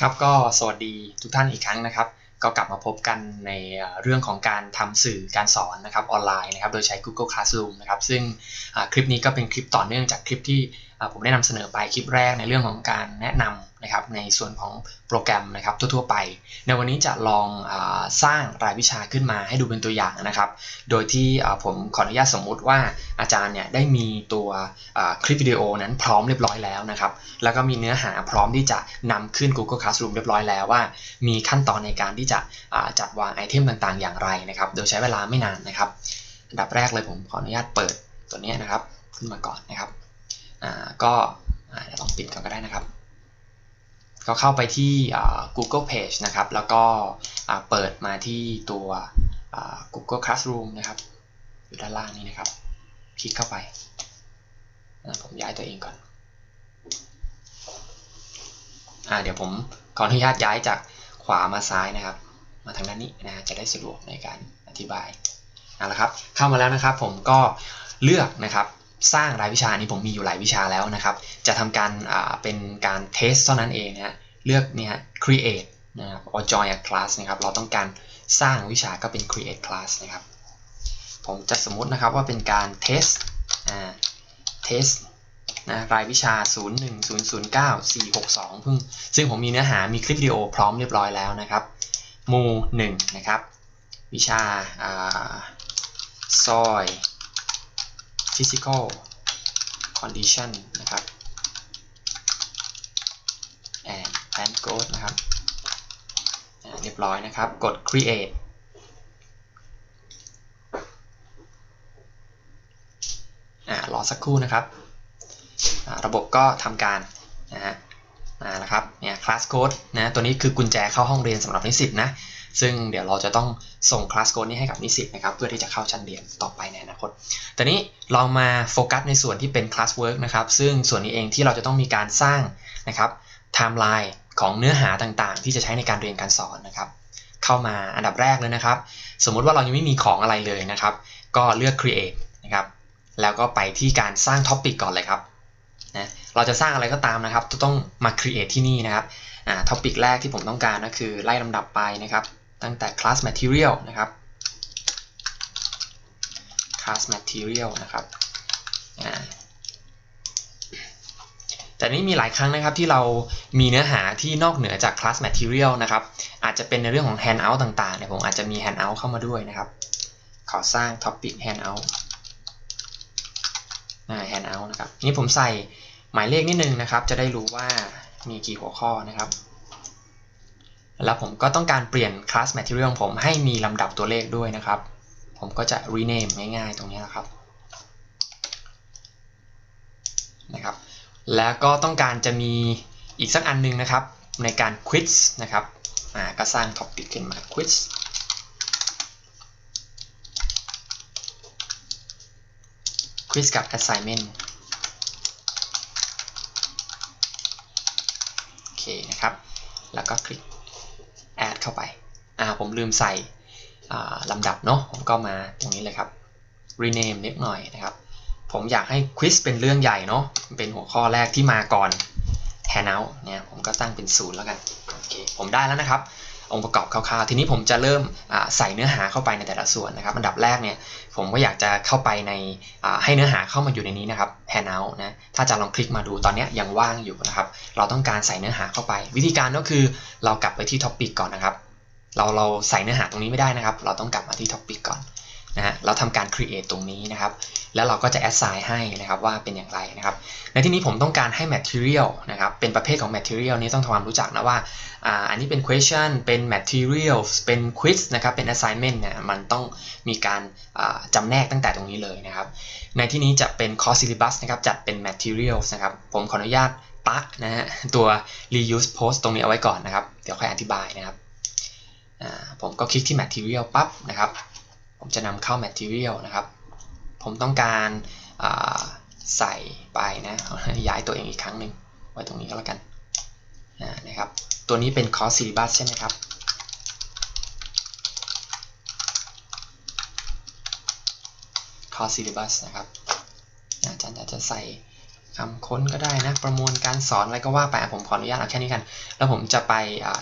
ครับก็สวัสดีทุกท่านอีกครั้งนะครับ ก็กลับมาพบกันในเรื่องของการทำสื่อการสอนนะครับออนไลน์นะครับโดยใช้ Google Classroom นะครับซึ่งคลิปนี้ก็เป็นคลิปต่อเนื่องจากคลิปที่ผมได้นำเสนอไปคลิปแรกในเรื่องของการแนะนำ นะครับในส่วนของโปรแกรมนะครับทั่วๆไป ในวันนี้จะลองอสร้างรายวิชาขึ้นมาให้ดูเป็นตัวอย่างนะครับ โดยที่ผมขออนุญาตสมมุติว่าอาจารย์เนี่ยได้มีตัวคลิปวิดีโอนั้นพร้อมเรียบร้อยแล้วนะครับ แล้วก็มีเนื้อหาพร้อมที่จะนำขึ้น Google Classroom เรียบร้อยแล้วว่า มีขั้นตอนในการที่จะจัดวางไอเทมต่างๆ อย่างไรนะครับ โดยใช้เวลาไม่นานนะครับอันดับแรกเลยผมขออนุญาตเปิดตัวนี้นะครับ ขึ้นมาก่อนนะครับก็ลองปิดก่อนก็ได้นะครับ ก็เข้าไปที่ Google Page นะครับ แล้วก็เปิดมาที่ตัว Google Classroom นะครับ อยู่ด้านล่างนี้นะครับ คลิกเข้าไป ผมย้ายตัวเองก่อนอเดี๋ยวผมขออนุญาตย้ายจากขวามาซ้ายนะครับ มาทางด้านนี้นะจะได้สะดวกในการอธิบายเอาละครับ เข้ามาแล้วนะครับ ผมก็เลือกนะครับ สร้างรายวิชานี้ผมมีอยู่หลายวิชาแล้วนะครับ จะทำการเป็นการเทสเท่านั้นเองนะเลือกเนี่ย create นะครับ or join a class นะครับ เราต้องการสร้างวิชาก็เป็น create class นะครับ ผมจะสมมตินะครับว่าเป็นการ test อ่า test นะรายวิชา 01009 462เพิ่งซึ่งผมมีเนื้อหามีคลิปวิดีโอพร้อมเรียบร้อยแล้วนะครับมู1นะครับ วิชาอ่า soil physical condition นะครับ and and code นะครับเรียบร้อยนะครับ กด create รอสักครู่นะครับ ระบบก็ทำการนะฮะนะครับเนี่ย class code นะตัวนี้คือกุญแจเข้าห้องเรียนสำหรับนิสิตนะ ซึ่งเดี๋ยวเราจะต้องส่ง class code นี้ให้กับนิสิตนะครับ เพื่อที่จะเข้าชั้นเรียนต่อไปในอนาคต แต่นี้เรามาโฟกัสในส่วนที่เป็น class work นะครับ ซึ่งส่วนนี้เองที่เราจะต้องมีการสร้างนะครับ timeline ของเนื้อหาต่างๆ ที่จะใช้ในการเรียนการสอนนะครับ เข้ามาอันดับแรกเลยนะครับ สมมุติว่าเรายังไม่มีของอะไรเลยนะครับ ก็เลือก create นะครับ แล้วก็ไปที่การสร้าง topic ก่อนเลยครับนะเราจะสร้างอะไรก็ตามนะครับต้องมา create ที่นี่นะครับอ่า topic แรกที่ผมต้องการก็คือไล่ลำดับไปนะครับ ตั้งแต่ class material นะครับ class material นะครับแต่นี่มีหลายครั้งนะครับที่เรามีเนื้อหาที่นอกเหนือจาก class material นะครับ อาจจะเป็นในเรื่องของ handout ต่างๆเนี่ยผมอาจจะมี handout เข้ามาด้วยนะครับ ขอสร้าง topic handout handout นะครับ นี่ผมใส่หมายเลขนิดนึงนะครับ จะได้รู้ว่ามีกี่หัวข้อนะครับ แล้วผมก็ต้องการเปลี่ยน class material ของผมให้มีลำดับตัวเลขด้วยนะครับ ผมก็จะ rename ง่ายๆ ตรงนี้นะครับนะครับ แล้วก็ต้องการจะมีอีกสักอันนึงนะครับ ในการ quiz นะครับอ่าก็สร้าง topic ขึ้นมา quiz quiz กับ assignment โอเคนะครับ แล้วก็คลิก เข้าไปอ่าผมลืมใส่ลำดับเนาะผมก็มาตรงนี้เลยครับ rename นิดหน่อยนะครับ ผมอยากให้ควิสเป็นเรื่องใหญ่เนาะเป็นหัวข้อแรกที่มาก่อน handout เนี่ยผมก็ตั้งเป็นศูนย์แล้วกันโอเคผมได้แล้วนะครับ องค์ประกอบคร่าวๆ ทีนี้ผมจะเริ่มใส่เนื้อหาเข้าไปในแต่ละส่วนนะครับ อันดับแรกเนี่ยผมก็อยากจะเข้าไปในให้เนื้อหาเข้ามาอยู่ในนี้นะครับ handout นะ ถ้าจะลองคลิกมาดูตอนนี้ยังว่างอยู่นะครับ เราต้องการใส่เนื้อหาเข้าไป วิธีการก็คือเรากลับไปที่ topic ก่อนนะครับ เราเราใส่เนื้อหาตรงนี้ไม่ได้นะครับ เราต้องกลับมาที่ topic ก่อน นะฮะเราทำการ create ตรงนี้นะครับ แล้วเราก็จะ assign ให้นะครับว่าเป็นอย่างไรนะครับ ในที่นี้ผมต้องการให้ material นะครับ เป็นประเภทของ material นี้ต้องทำความรู้จักนะว่าอันนี้เป็น question เป็น material เป็น quiz นะครับ เป็น assignment เนี่ย มันต้องมีการจำแนกตั้งแต่ตรงนี้เลยนะครับ ในที่นี้จะเป็น course syllabus นะครับ จัดเป็น materials นะครับ ผมขออนุญาตปักนะฮะ ตัว reuse post ตรงนี้เอาไว้ก่อนนะครับ เดี๋ยวค่อยอธิบายนะครับ ผมก็คลิกที่ material ปั๊บนะครับ ผมจะนำเข้า material นะครับ ผมต้องการใส่ไปนะย้ายตัวเองอีกครั้งหนึ่งไว้ตรงนี้ก็แล้วกันนะครับ ตัวนี้เป็น course syllabus ใช่ไหมครับ course syllabus นะครับอาจารย์อาจจะใส่คำค้นก็ได้นะ ประมวลการสอนอะไรก็ว่าไปผมขออนุญาตเอาแค่นี้กัน แล้วผมจะไป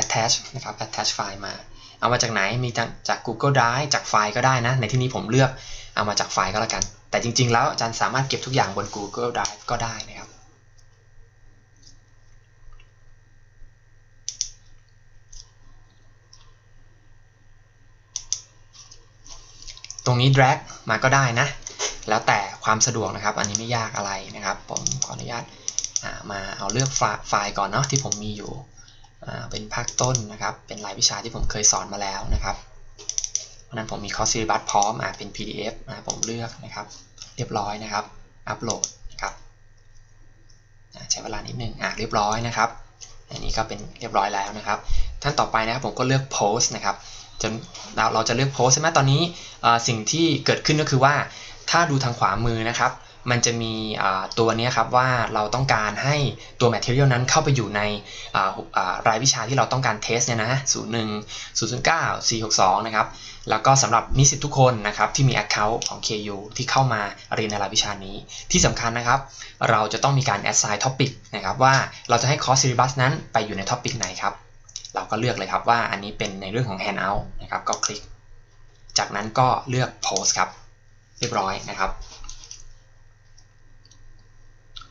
attach นะครับ attach ไฟล์มา เอามาจากไหนมีจาก Google Drive จากไฟล์ก็ได้นะ ในที่นี้ผมเลือกเอามาจากไฟล์ก็แล้วกัน แต่จริง ๆ แล้วอาจารย์สามารถเก็บทุกอย่างบน Google Drive ก็ได้นะครับตรงนี้ drag มาก็ได้นะ แล้วแต่ความสะดวกนะครับ อันนี้ไม่ยากอะไรนะครับ ผมขออนุญาตามาเอาเลือกไฟล์ก่อนเนาะที่ผมมีอยู่ เป็นภาคต้นนะครับ เป็นรายวิชาที่ผมเคยสอนมาแล้วนะครับเพราะนั้นผมมีคอร์สซีบัสพร้อมอ่าเป็น PDF อ่าผมเลือกนะครับ เรียบร้อยนะครับ อัปโหลดนะครับอ่าใช้เวลานิดนึงอ่าเรียบร้อยนะครับ อันนี้ก็เป็นเรียบร้อยแล้วนะครับ ท่านต่อไปนะครับผมก็เลือกโพสต์นะครับจนเราเราจะเลือกโพสต์ใช่ไหมตอนนี้อ่าสิ่งที่เกิดขึ้นก็คือว่าถ้าดูทางขวามือนะครับ มันจะมีตัวนี้ครับว่าเราต้องการให้ตัว material นั้นเข้าไปอยู่ในรายวิชาที่เราต้องการเทสเนี่ยนะ01 009 462 นะครับ แล้วก็สำหรับนิสิตทุกคนนะครับที่มี Account ของ KU ที่เข้ามาเรียนในรายวิชานี้ ที่สำคัญนะครับ เราจะต้องมีการ assign topic นะครับว่าเราจะให้ course syllabus นั้นไปอยู่ใน topic ไหนครับ เราก็เลือกเลยครับว่าอันนี้เป็นในเรื่องของ handout นะครับก็คลิก จากนั้นก็เลือก post ครับ เรียบร้อยนะครับ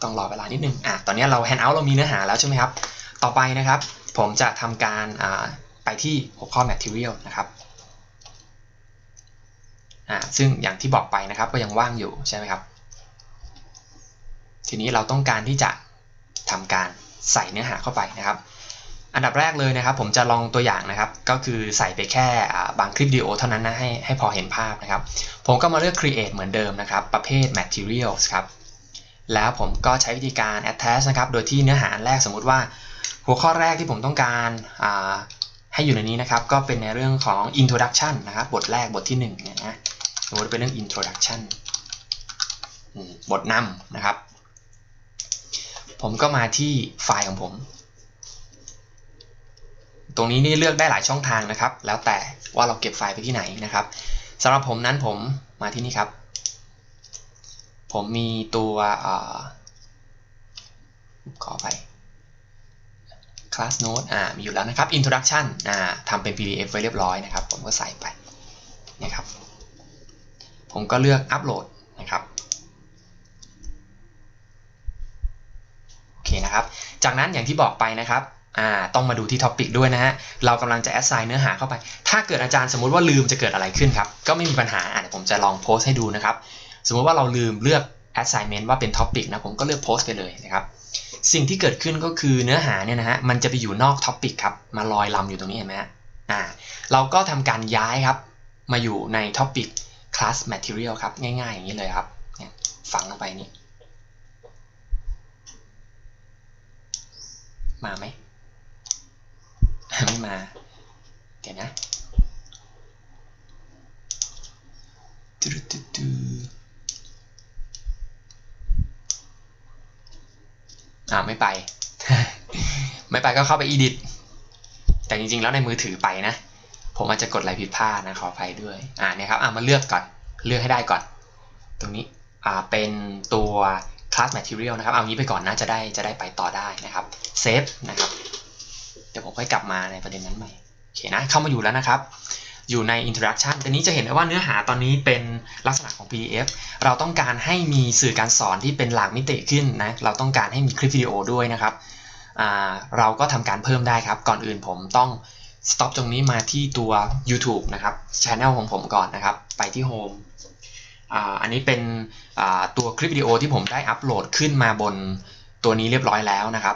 ต้องรอเวลานิดนึงอะตอนนี้เรา handout เรามีเนื้อหาแล้วใช่ไหมครับ ต่อไปนะครับ ผมจะทำการไปที่หัวข้อ material นะครับอ่าซึ่งอย่างที่บอกไปนะครับก็ยังว่างอยู่ใช่ไหมครับ ทีนี้เราต้องการที่จะทำการใส่เนื้อหาเข้าไปนะครับอันดับแรกเลยนะครับ ผมจะลองตัวอย่างนะครับ ก็คือใส่ไปแค่บางคลิปวิดีโอเท่านั้นนะให้ให้พอเห็นภาพนะครับ ผมก็มาเลือก create เหมือนเดิมนะครับ ประเภท materials ครับ แล้วผมก็ใช้วิธีการ attach นะครับ โดยที่เนื้อหาแรกสมมุติว่า หัวข้อแรกที่ผมต้องการาให้อยู่ในนี้นะครับ ก็เป็นในเรื่องของ introduction นะครับ บทแรกบทที่1เนี่ยนะสมมติเป็นเรื่อง introduction บทนำนะครับ ผมก็มาที่ไฟล์ของผม ตรงนี้นี่เลือกได้หลายช่องทางนะครับ แล้วแต่ว่าเราเก็บไฟล์ไปที่ไหนนะครับสำหรับผมนั้นผมมาที่นี่ครับ ผมมีตัวอขอไป class note อ่ามีอยู่แล้วนะครับ introduction อ่าทำเป็น PDF ไว้เรียบร้อยนะครับ ผมก็ใส่ไปนะครับ ผมก็เลือกอัปโหลดนะครับโอเคนะครับ จากนั้นอย่างที่บอกไปนะครับอ่าต้องมาดูที่ท็อปิกด้วยนะฮะ เรากำลังจะ assign เนื้อหาเข้าไป ถ้าเกิดอาจารย์สมมุติว่าลืมจะเกิดอะไรขึ้นครับ ก็ไม่มีปัญหาอะเดี๋ยวผมจะลองโพสต์ให้ดูนะครับ สมมติว่าเราลืมเลือก assignment ว่าเป็น topic นะผมก็เลือกโพสต์ไปเลยนะครับ สิ่งที่เกิดขึ้นก็คือเนื้อหาเนี่ยนะฮะมันจะไปอยู่นอก topic ครับมาลอยลำอยู่ตรงนี้เห็นไหมฮะอ่าเราก็ทำการย้ายครับ มาอยู่ใน topic class material ครับง่ายๆอย่างนี้เลยครับเนี่ยฝังลงไปนี่มาไหมไม่มาเดี๋ยวนะตูดูดู อ่าไม่ไป ไม่ไปก็เข้าไป edit แต่จริงๆ แล้วในมือถือไปนะ ผมอาจจะกดอะไรผิดพลาดนะขออภัยด้วย อ่าเนี่ยครับ อ่ามาเลือกก่อน เลือกให้ได้ก่อน ตรงนี้ อ่า เป็นตัว class material นะครับ เอางี้ไปก่อนนะจะได้จะได้ไปต่อได้นะครับ save นะครับ เดี๋ยวผมค่อยกลับมาในประเด็นนั้นใหม่ โอเคนะ เข้ามาอยู่แล้วนะครับ อยู่ใน introduction ทีนี้จะเห็นได้ว่าเนื้อหาตอนนี้เป็นลักษณะของ PDF เราต้องการให้มีสื่อการสอนที่เป็นหลากมิติขึ้นนะ เราต้องการให้มีคลิปวิดีโอด้วยนะครับ เราก็ทำการเพิ่มได้ครับ ก่อนอื่นผมต้อง stop ตรงนี้มาที่ตัว YouTube นะครับ channel ของผมก่อนนะครับ ไปที่ home อ,อันนี้เป็นตัวคลิปวิดีโอที่ผมได้อัปโหลดขึ้นมาบนตัวนี้เรียบร้อยแล้วนะครับ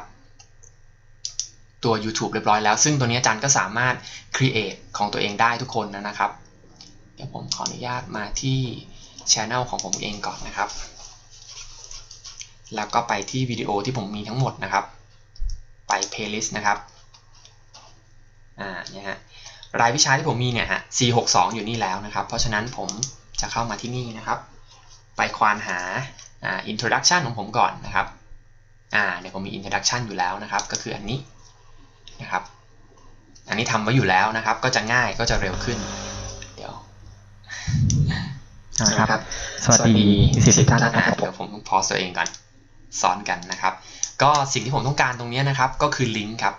ตัว YouTube เรียบร้อยแล้ว ซึ่งตัวนี้อาจารย์ก็สามารถ create ของตัวเองได้ทุกคนนะครับ เดี๋ยวผมขออนุญาตมาที่ channel ของผมเองก่อนนะครับ แล้วก็ไปที่วิดีโอที่ผมมีทั้งหมดนะครับ ไป playlist นะครับ อ่า เนี่ยฮะ รายวิชาที่ผมมีเนี่ยฮะ C62 อยู่นี่แล้วนะครับ เพราะฉะนั้นผมจะเข้ามาที่นี่นะครับ ไปควานหา อ่า introduction ของผมก่อนนะครับ อ่า เนี่ยผมมี introduction อยู่แล้วนะครับ ก็คืออันนี้ นะครับ อันนี้ทำไว้อยู่แล้วนะครับ ก็จะง่ายก็จะเร็วขึ้น เดี๋ยวนะครับ สวัสดีนิสิตทุกท่านนะครับเดี๋ยวผมพอสตัวเองก่อนซ้อนกันนะครับ ก็สิ่งที่ผมต้องการตรงนี้นะครับ ก็คือลิงก์ครับ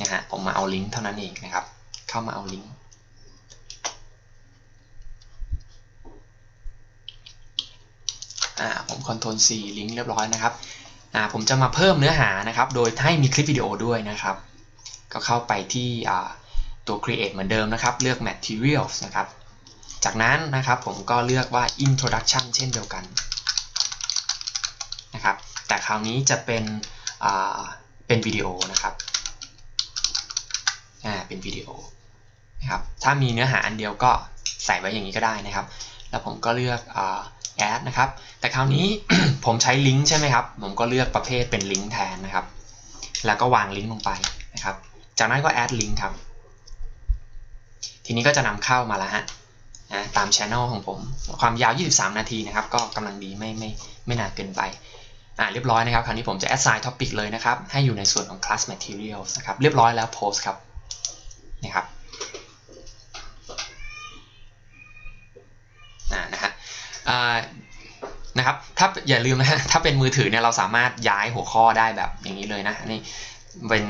นะฮะผมมาเอาลิงก์เท่านั้นเองนะครับ เข้ามาเอาลิงก์อ่าผม Ctrl C ลิงก์เรียบร้อยนะครับอ่าผมจะมาเพิ่มเนื้อหานะครับ โดยให้มีคลิปวิดีโอด้วยนะครับ ก็เข้าไปที่ตัว create เหมือนเดิมนะครับ เลือก materials นะครับ จากนั้นนะครับผมก็เลือกว่า introduction เช่นเดียวกันนะครับ แต่คราวนี้จะเป็นเป็นวิดีโอนะครับอ่าเป็นวิดีโอนะครับ ถ้ามีเนื้อหาอันเดียวก็ใส่ไว้อย่างนี้ก็ได้นะครับ แล้วผมก็เลือกอ add นะครับ แต่คราวนี้ ผมใช้ลิงก์ใช่ไหมครับ ผมก็เลือกประเภทเป็นลิงก์แทนนะครับ แล้วก็วางลิงก์ลงไปนะครับ จากนั้นก็ add ลิงก์ครับ ทีนี้ก็จะนำเข้ามาแล้วฮะนะตาม channel ของผม ความยาว 23 นาทีนะครับ ก็กำลังดีไม่ไม่ไม่นานเกินไปอ่าเรียบร้อยนะครับ คราวนี้ผมจะ assign topic เลยนะครับ ให้อยู่ในส่วนของ class materials นะครับ เรียบร้อยแล้ว post ครับนี่ครับอ่านะฮะอ่านะครับ ถ้าอย่าลืมนะฮะ ถ้าเป็นมือถือเนี่ยเราสามารถย้ายหัวข้อได้แบบอย่างนี้เลยนะ นี่ เป็น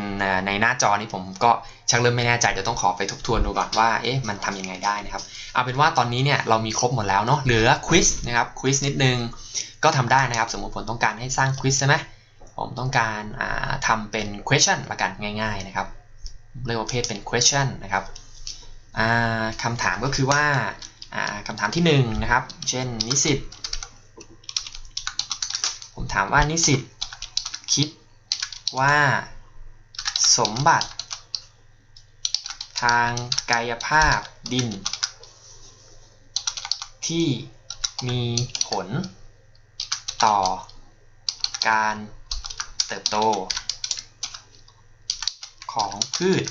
ในหน้าจอนี้ผมก็ชักเริ่มไม่แน่ใจเดี๋ยวต้องขอไปทบทวนดูก่อนว่าเอ๊ะมันทำยังไงได้นะครับเอาเป็นว่าตอนนี้เนี่ยเรามีครบหมดแล้วเนาะเหลือควิสนะครับควิสนิดนึงก็ทำได้นะครับ สมมติผมต้องการให้สร้างควิสใช่ไหมผมต้องการทำเป็น question ละกันง่าย ๆนะครับเรียกว่าเพศเป็น question นะครับคำถามก็คือว่าคำถามที่1นงนะครับ เช่นนิสิตผมถามว่านิสิตคิดว่า สมบัติ ทางกายภาพดิน ที่มีผล ต่อ การเติบโต ของพืช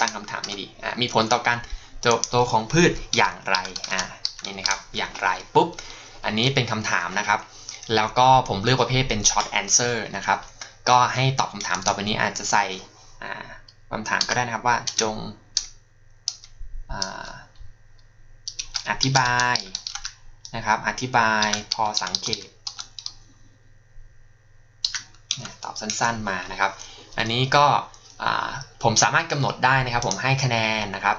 ตั้งคำถามไม่ดี มีผลต่อการเติบโตของพืชอย่างไรอ่า นี่นะครับอย่างไรปุ๊บ อันนี้เป็นคำถามนะครับ แล้วก็ผมเลือกประเภทเป็น short answer นะครับ ก็ให้ตอบคำถามต่อไปนี้อาจจะใส่คำถามก็ได้นะครับว่าจงอธิบายนะครับ อธิบายพอสังเกต ตอบสั้นๆมานะครับ อันนี้ก็ผมสามารถกำหนดได้นะครับ ผมให้คะแนนนะครับ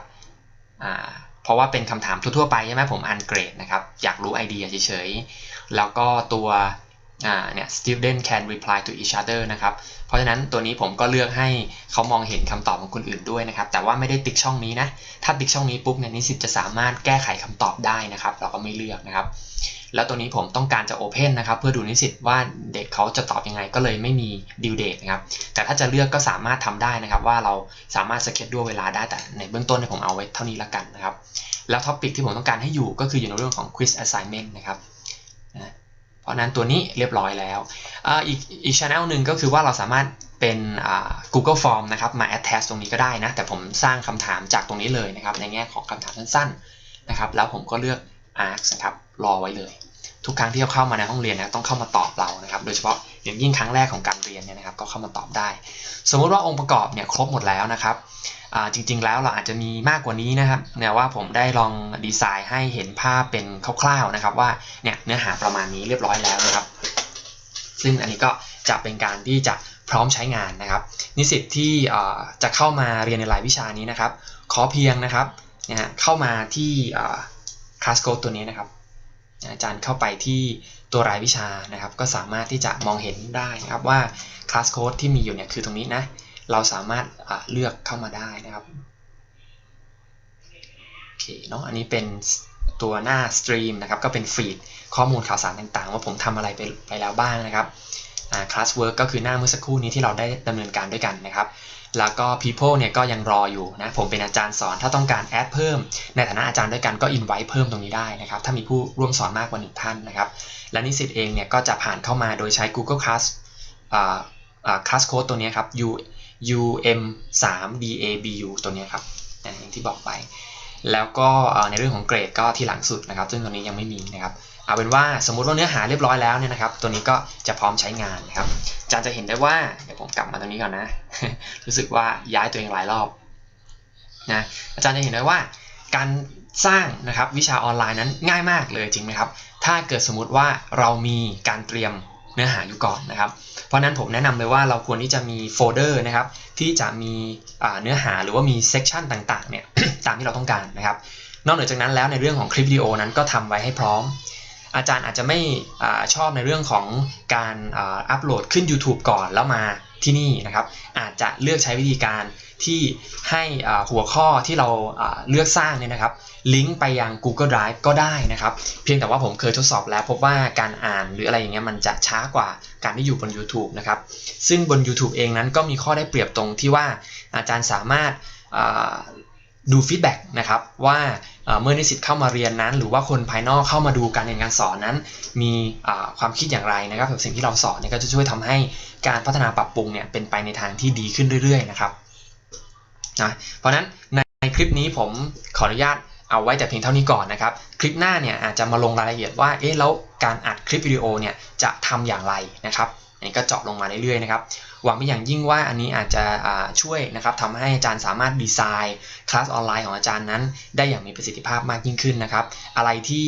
ราะว่าเป็นคำถามทั่วๆไปใช่ไหมผมอันเกรดนะครับ อยากรู้ไอเดียเฉยๆ แล้วก็ตัวเนี่ย student can reply to each other นะครับ เพราะฉะนั้นตัวนี้ผมก็เลือกให้เขามองเห็นคำตอบของคนอื่นด้วยนะครับ แต่ว่าไม่ได้ติ๊กช่องนี้นะ ถ้าติ๊กช่องนี้ปุ๊บเนี่ยนิสิตจะสามารถแก้ไขคำตอบได้นะครับ เราก็ไม่เลือกนะครับ แล้วตัวนี้ผมต้องการจะ Open นะครับเพื่อดูนิสิตว่าเด็กเขาจะตอบยังไงก็เลยไม่มี due date นะครับแต่ถ้าจะเลือกก็สามารถทำได้นะครับ ว่าเราสามารถสเก็ตด้วยเวลาได้แต่ในเบื้องต้นเนี่ยผมเอาไว้เท่านี้ละกันนะครับแล้วท็อปิกที่ผมต้องการให้อยู่ก็คืออยู่ในเรื่องของ quiz assignment นะครับเพราะนั้นตัวนี้เรียบร้อยแล้วอีกอีกช่องหนึ่งก็คือว่าเราสามารถเป็น Google Form นะครับมา attach ตรงนี้ก็ได้นะแต่ผมสร้างคำถามจากตรงนี้เลยนะครับในแง่ของคำถามสั้นๆนะครับแล้วผมก็เลือก ask นะครับรอไว้เลย ทุกครั้งที่เขาเข้ามาในห้องเรียนนะต้องเข้ามาตอบเรานะครับ โดยเฉพาะอย่างยิ่งครั้งแรกของการเรียนเนี่ยนะครับก็เข้ามาตอบได้ สมมุติว่าองค์ประกอบเนี่ยครบหมดแล้วนะครับจริงๆ แล้วเราอาจจะมีมากกว่านี้นะครับเนี่ยว่าผมได้ลองดีไซน์ให้เห็นภาพเป็นคร่าวๆนะครับว่าเนี่ยเนื้อหาประมาณนี้เรียบร้อยแล้วนะครับ ซึ่งอันนี้ก็จะเป็นการที่จะพร้อมใช้งานนะครับ นิสิตที่จะเข้ามาเรียนในรายวิชานี้นะครับ ขอเพียงนะครับนะฮะเข้ามาที่ คลาสโค้ดตัวนี้นะครับอาจารย์เข้าไปที่ตัวรายวิชานะครับ ก็สามารถที่จะมองเห็นได้นะครับว่าคลาสโค้ดที่มีอยู่เนี่ยคือตรงนี้นะเราสามารถเลือกเข้ามาได้นะครับโอเคเนาะอันนี้เป็นตัวหน้าสตรีมนะครับก็เป็นฟีดข้อมูลข่าวสารต่างๆ ว่าผมทำอะไรไปไปแล้วบ้างนะครับคลาสเวิร์กก็คือหน้าเมื่อสักครู่นี้ที่เราได้ดำเนินการด้วยกันนะครับ แล้วก็ people เนี่ยก็ยังรออยู่นะผมเป็นอาจารย์สอนถ้าต้องการแอดเพิ่ม ในฐานะอาจารย์ด้วยกันก็ invite เพิ่มตรงนี้ได้นะครับถ้ามีผู้ร่วมสอนมากกว่าหนึ่งท่านนะครับและนิสิตเองเนี่ยก็จะผ่านเข้ามาโดยใช้ Google Class คลาสโค้ดตัวนี้ครับ U UM 3 DABU ตัวนี้ครับอย่างที่บอกไป แล้วก็ในเรื่องของเกรดก็ที่หลังสุดนะครับ ซึ่งตัวนี้ยังไม่มีนะครับ เอาเป็นว่าสมมุติว่าเนื้อหาเรียบร้อยแล้วเนี่ยนะครับ ตัวนี้ก็จะพร้อมใช้งานนะครับอาจารย์จะเห็นได้ว่าเดี๋ยวผมกลับมาตรงนี้ก่อนนะ รู้สึกว่าย้ายตัวเองหลายรอบนะอาจารย์จะเห็นได้ว่า การสร้างนะครับวิชาออนไลน์นั้นง่ายมากเลยจริงไหมครับ ถ้าเกิดสมมุติว่าเรามีการเตรียมเนื้อหาอยู่ก่อนนะครับ เพราะฉะนั้นผมแนะนำเลยว่าเราควรที่จะมีโฟลเดอร์นะครับที่จะมีเนื้อหาหรือว่ามีเซกชันต่างๆเนี่ยตามที่เราต้องการนะครับนอกเหนือจากนั้นแล้วในเรื่องของคลิปวิดีโอนั้นก็ทำไว้ให้พร้อม อาจารย์อาจจะไม่อชอบในเรื่องของการอัปโหลดขึ้น YouTube ก่อนแล้วมาที่นี่นะครับ อาจจะเลือกใช้วิธีการที่ให้หัวข้อที่เราเลือกสร้างเนี่ยนะครับ ลิงก์ไปยัง Google Drive ก็ได้นะครับ เพียงแต่ว่าผมเคยทดสอบแล้วพบว่าการอ่านหรืออะไรอย่างเงี้ยมันจะช้ากว่าการที่อยู่บน YouTube นะครับ ซึ่งบน YouTube เองนั้นก็มีข้อได้เปรียบตรงที่ว่าอาจารย์สามารถ ดูฟีดแบ็กนะครับว่าเมื่อนิสิตเข้ามาเรียนนั้น หรือว่าคนภายนอกเข้ามาดูการเรียนการสอนนั้น มีความคิดอย่างไรนะครับกับสิ่งที่เราสอนเนี่ยก็จะช่วยทำให้การพัฒนาปรับปรุงเนี่ยเป็นไปในทางที่ดีขึ้นเรื่อยๆนะครับนะเพราะฉะนั้นในคลิปนี้ผมขออนุญาตเอาไว้แต่เพียงเท่านี้ก่อนนะครับ คลิปหน้าเนี่ยอาจจะมาลงรายละเอียดว่า เอ๊ะ แล้วการอัดคลิปวิดีโอเนี่ยจะทำอย่างไรนะครับอันนี้ก็เจาะลงมาเรื่อยๆนะครับ หวังเป็นอย่างยิ่งว่าอันนี้อาจจะช่วยนะครับทำให้อาจารย์สามารถดีไซน์คลาสออนไลน์ของอาจารย์นั้น ได้อย่างมีประสิทธิภาพมากยิ่งขึ้นนะครับ อะไรที่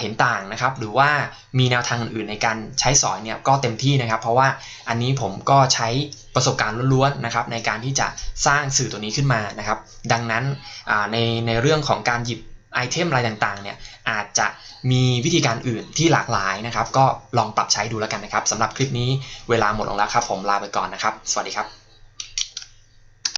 เห็นต่างนะครับ หรือว่ามีแนวทางอื่นในการใช้สอนเนี่ยก็เต็มที่นะครับ เพราะว่าอันนี้ผมก็ใช้ประสบการณ์ล้วนๆนะครับในการที่จะสร้างสื่อตัวนี้ขึ้นมานะครับ ดังนั้นในในเรื่องของการหยิบ ไอเทมอะไรต่างๆเนี่ยอาจจะมีวิธีการอื่นที่หลากหลายนะครับ ก็ลองปรับใช้ดูแล้วกันนะครับสำหรับคลิปนี้เวลาหมดลงแล้วครับ ผมลาไปก่อนนะครับ สวัสดีครับ